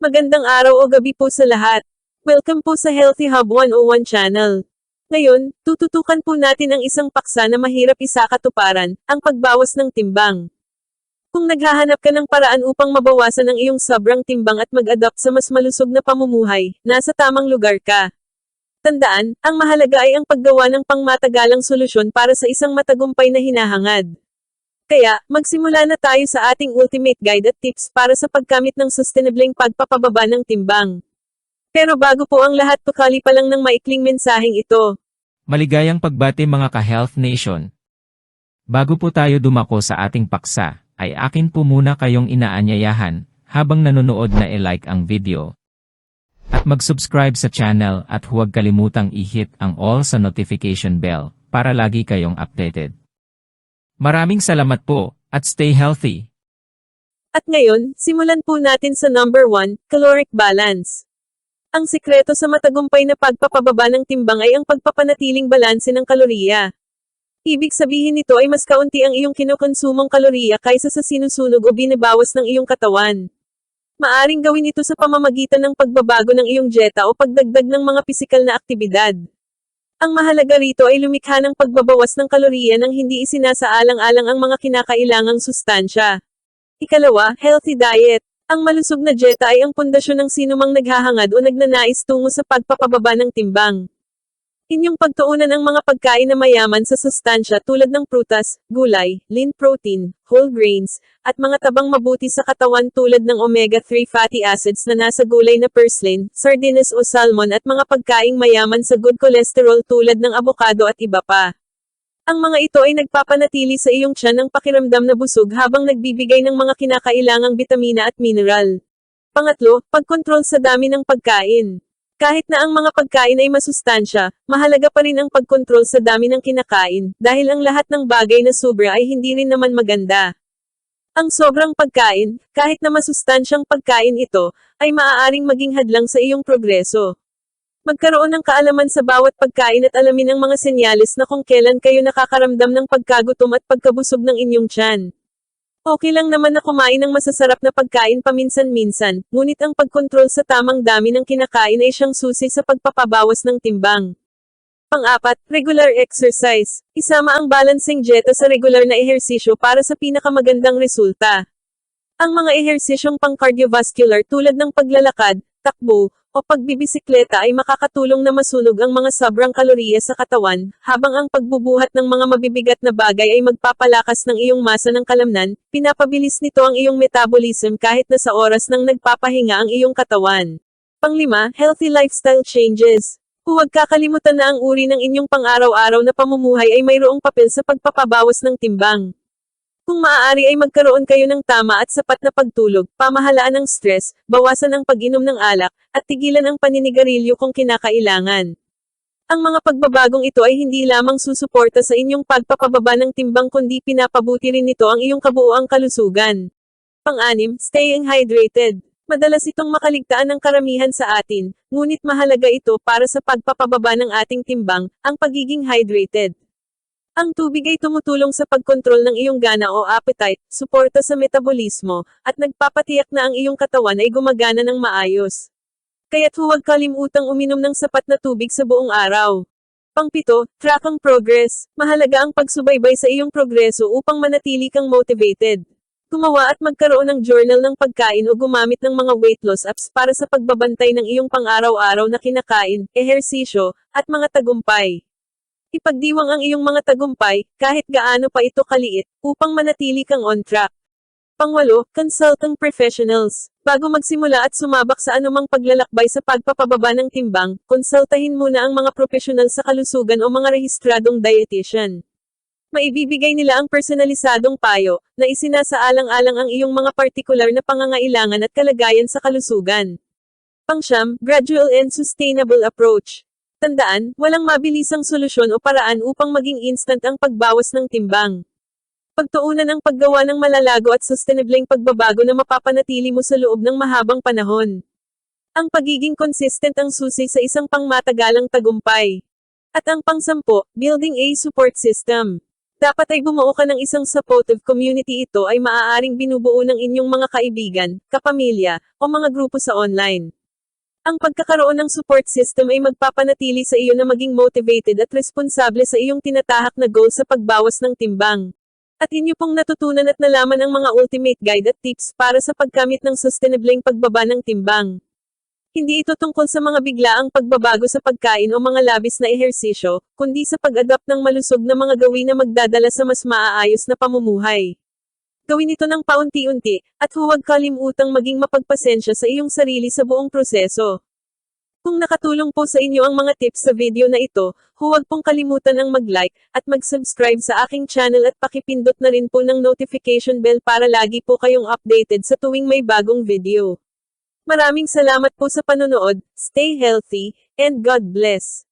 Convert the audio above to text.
Magandang araw o gabi po sa lahat. Welcome po sa Healthy Hub 101 channel. Ngayon, tututukan po natin ang isang paksa na mahirap isakatuparan, ang pagbawas ng timbang. Kung naghahanap ka ng paraan upang mabawasan ang iyong sobrang timbang at mag-adapt sa mas malusog na pamumuhay, nasa tamang lugar ka. Tandaan, ang mahalaga ay ang paggawa ng pangmatagalang solusyon para sa isang matagumpay na hinahangad. Kaya, magsimula na tayo sa ating ultimate guide at tips para sa pagkamit ng sustainableng pagpapababa ng timbang. Pero bago po ang lahat tukali pa lang ng maikling mensaheng ito. Maligayang pagbati mga ka-Health Nation. Bago po tayo dumako sa ating paksa, ay akin po muna kayong inaanyayahan, habang nanonood na i-like ang video. At mag-subscribe sa channel at huwag kalimutang i-hit ang all sa notification bell, para lagi kayong updated. Maraming salamat po, at stay healthy. At ngayon, simulan po natin sa number 1, caloric balance. Ang sikreto sa matagumpay na pagpapababa ng timbang ay ang pagpapanatiling balanse ng kaloriya. Ibig sabihin nito ay mas kaunti ang iyong kinokonsumong kaloriya kaysa sa sinusunog o binabawas ng iyong katawan. Maaring gawin ito sa pamamagitan ng pagbabago ng iyong dieta o pagdagdag ng mga pisikal na aktibidad. Ang mahalaga rito ay lumikha ng pagbabawas ng kaloriya nang hindi isinasaalang-alang ang mga kinakailangang sustansya. Ikalawa, healthy diet. Ang malusog na dieta ay ang pundasyon ng sinumang naghahangad o nagnanais tungo sa pagpapababa ng timbang. Inyong pagtuunan ang mga pagkain na mayaman sa sustansya tulad ng prutas, gulay, lean protein, whole grains, at mga tabang mabuti sa katawan tulad ng omega-3 fatty acids na nasa gulay na purslane, sardines o salmon at mga pagkaing mayaman sa good cholesterol tulad ng abokado at iba pa. Ang mga ito ay nagpapanatili sa iyong tiyan ng pakiramdam na busog habang nagbibigay ng mga kinakailangang bitamina at mineral. Pangatlo, pagkontrol sa dami ng pagkain. Kahit na ang mga pagkain ay masustansya, mahalaga pa rin ang pagkontrol sa dami ng kinakain, dahil ang lahat ng bagay na sobra ay hindi rin naman maganda. Ang sobrang pagkain, kahit na masustansyang pagkain ito, ay maaaring maging hadlang sa iyong progreso. Magkaroon ng kaalaman sa bawat pagkain at alamin ang mga senyales na kung kailan kayo nakakaramdam ng pagkagutom at pagkabusog ng inyong tiyan. Okay lang naman na kumain ng masasarap na pagkain paminsan-minsan, ngunit ang pagkontrol sa tamang dami ng kinakain ay siyang susi sa pagpapabawas ng timbang. Pang-apat, regular exercise. Isama ang balancing dieta sa regular na ehersisyo para sa pinakamagandang resulta. Ang mga ehersisyong pang-cardiovascular tulad ng paglalakad, takbo, o pagbibisikleta ay makakatulong na masunog ang mga sobrang kaloriya sa katawan, habang ang pagbubuhat ng mga mabibigat na bagay ay magpapalakas ng iyong masa ng kalamnan, pinapabilis nito ang iyong metabolism kahit na sa oras ng nagpapahinga ang iyong katawan. Panglima, healthy lifestyle changes. Huwag kakalimutan na ang uri ng inyong pang-araw-araw na pamumuhay ay mayroong papel sa pagpapabawas ng timbang. Kung maaari ay magkaroon kayo ng tama at sapat na pagtulog, pamahalaan ng stress, bawasan ang pag-inom ng alak, at tigilan ang paninigarilyo kung kinakailangan. Ang mga pagbabagong ito ay hindi lamang susuporta sa inyong pagpapababa ng timbang kundi pinapabuti rin nito ang iyong kabuoang kalusugan. Pang-anim, staying hydrated. Madalas itong makaligtaan ng karamihan sa atin, ngunit mahalaga ito para sa pagpapababa ng ating timbang, ang pagiging hydrated. Ang tubig ay tumutulong sa pagkontrol ng iyong gana o appetite, suporta sa metabolismo, at nagpapatiyak na ang iyong katawan ay gumagana ng maayos. Kaya't huwag kalimutang uminom ng sapat na tubig sa buong araw. Pangpito, track ang progress. Mahalaga ang pagsubaybay sa iyong progreso upang manatili kang motivated. Gumawa at magkaroon ng journal ng pagkain o gumamit ng mga weight loss apps para sa pagbabantay ng iyong pang-araw-araw na kinakain, ehersisyo, at mga tagumpay. Ipagdiwang ang iyong mga tagumpay, kahit gaano pa ito kaliit, upang manatili kang on track. Pangwalo, consult ang professionals. Bago magsimula at sumabak sa anumang paglalakbay sa pagpapababa ng timbang, konsultahin muna ang mga profesional sa kalusugan o mga rehistradong dietitian. Maibibigay nila ang personalisadong payo, na isinasaalang-alang ang iyong mga partikular na pangangailangan at kalagayan sa kalusugan. Pangsyam, gradual and sustainable approach. Tandaan, walang mabilisang solusyon o paraan upang maging instant ang pagbawas ng timbang. Pagtuunan ang paggawa ng malalago at sustainableng pagbabago na mapapanatili mo sa loob ng mahabang panahon. Ang pagiging consistent ang susi sa isang pangmatagalang tagumpay. At ang pangsampo, building a support system. Dapat ay bumuo ka ng isang supportive community ito ay maaaring binubuo ng inyong mga kaibigan, kapamilya, o mga grupo sa online. Ang pagkakaroon ng support system ay magpapanatili sa iyo na maging motivated at responsable sa iyong tinatahak na goal sa pagbawas ng timbang. At inyo pong natutunan at nalaman ang mga ultimate guide at tips para sa pagkamit ng sustainableng pagbaba ng timbang. Hindi ito tungkol sa mga biglaang pagbabago sa pagkain o mga labis na ehersisyo, kundi sa pag-adapt ng malusog na mga gawin na magdadala sa mas maaayos na pamumuhay. Gawin ito ng paunti-unti, at huwag kalimutang maging mapagpasensya sa iyong sarili sa buong proseso. Kung nakatulong po sa inyo ang mga tips sa video na ito, huwag pong kalimutan ang mag-like at mag-subscribe sa aking channel at pakipindot na rin po ng notification bell para lagi po kayong updated sa tuwing may bagong video. Maraming salamat po sa panonood, stay healthy, and God bless.